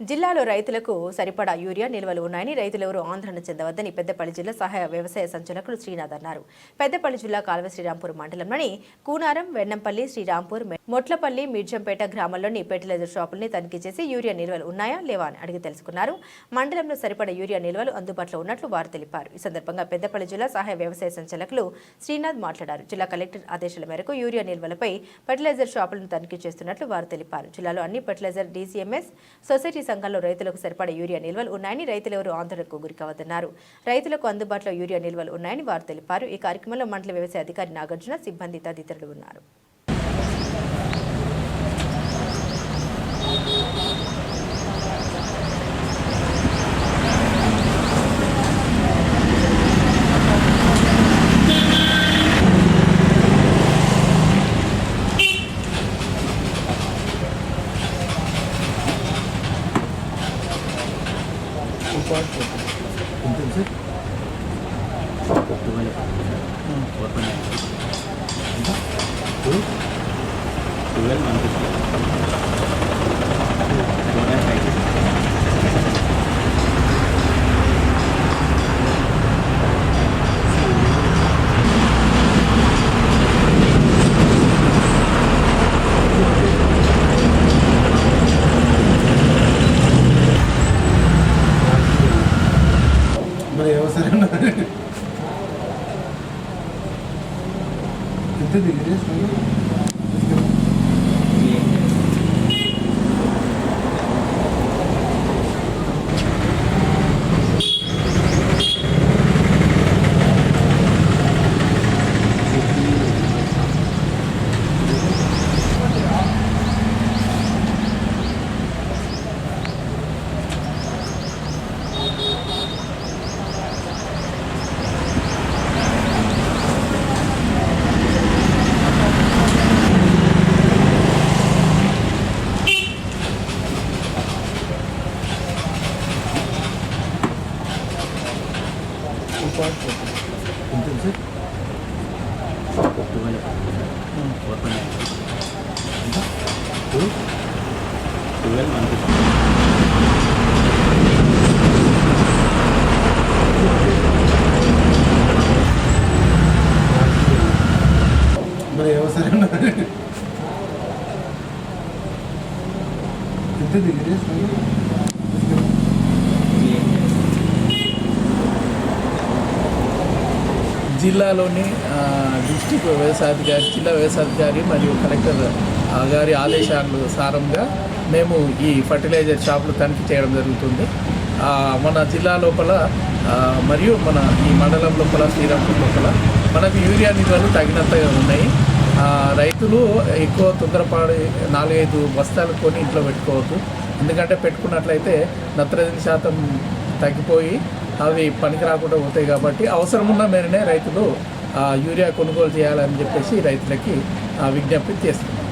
జిల్లాలో రైతులకు సరిపడా యూరియా నిల్వలు ఉన్నాయని రైతులెవరూ ఆందోళన చెందవద్దని పెద్దపల్లి జిల్లా సహాయ వ్యవసాయ సంచాలకులు శ్రీనాథ్ అన్నారు. పెద్దపల్లి జిల్లా కాల్వ శ్రీరాంపూర్ మండలంలోని కూనారం వెన్నంపల్లి శ్రీరాంపూర్ మొట్లపల్లి మిర్జంపేట గ్రామాల్లోని ఫెర్టిలైజర్ షాపుల్ని తనిఖీ చేసి యూరియా నిల్వలు ఉన్నాయా లేవా అని అడిగి తెలుసుకున్నారు. మండలంలో సరిపడా యూరియా నిల్వలు అందుబాటులో ఉన్నట్లు వారు తెలిపారు. ఈ సందర్భంగా పెద్దపల్లి జిల్లా సహాయ వ్యవసాయ సంచాలకులు శ్రీనాథ్ మాట్లాడారు. జిల్లా కలెక్టర్ ఆదేశాల మేరకు యూరియా నిల్వలపై ఫెర్టిలైజర్ షాపులను తనిఖీ చేస్తున్నట్లు వారు తెలిపారు. జిల్లాలో అన్ని ఫెర్టిలైజర్ డీసీఎంఎస్ సొసైటీ సంఘాల్లో రైతులకు సరిపడా యూరియా నిల్వలు ఉన్నాయని రైతులెవరూ ఆందోళనకు గురికావద్దన్నారు. రైతులకు అందుబాటులో యూరియా నిల్వలు ఉన్నాయని వారు తెలిపారు. ఈ కార్యక్రమంలో మండల వ్యవసాయ అధికారి నాగార్జున సిబ్బంది తదితరులు ఉన్నారు. kwarto. Kumpin, sir? Kumpin, wala pa. Hmm. Kwarto na. Diba? Cool. Cool, man. birlikte dediniz. 검정색? 옥두가냐? 응. 왔다냐? 응? 원래는 안 되잖아. 근데 되게 됐어. జిల్లాలోని డిస్టిక్ వ్యవసాయాధికారి జిల్లా వ్యవసాయాధికారి మరియు కలెక్టర్ గారి ఆదేశాలు సారంగా మేము ఈ ఫర్టిలైజర్ షాపులు తనిఖీ చేయడం జరుగుతుంది. మన జిల్లా లోపల మరియు మన ఈ మండలం లోపల శ్రీరాంపూర్ లోపల మనకు యూరియా నిల్వలు తగినంతగా ఉన్నాయి. రైతులు ఎక్కువ తొందరపాడి నాలుగైదు బస్తాలు కొని ఇంట్లో పెట్టుకోవద్దు. ఎందుకంటే పెట్టుకున్నట్లయితే నత్రజని శాతం తగ్గిపోయి అవి పనికి రాకుండా పోతాయి కాబట్టి అవసరం ఉన్న మేరనే రైతులు యూరియా కొనుగోలు చేయాలని చెప్పేసి రైతులకి ఆ, విజ్ఞప్తి చేస్తున్నారు.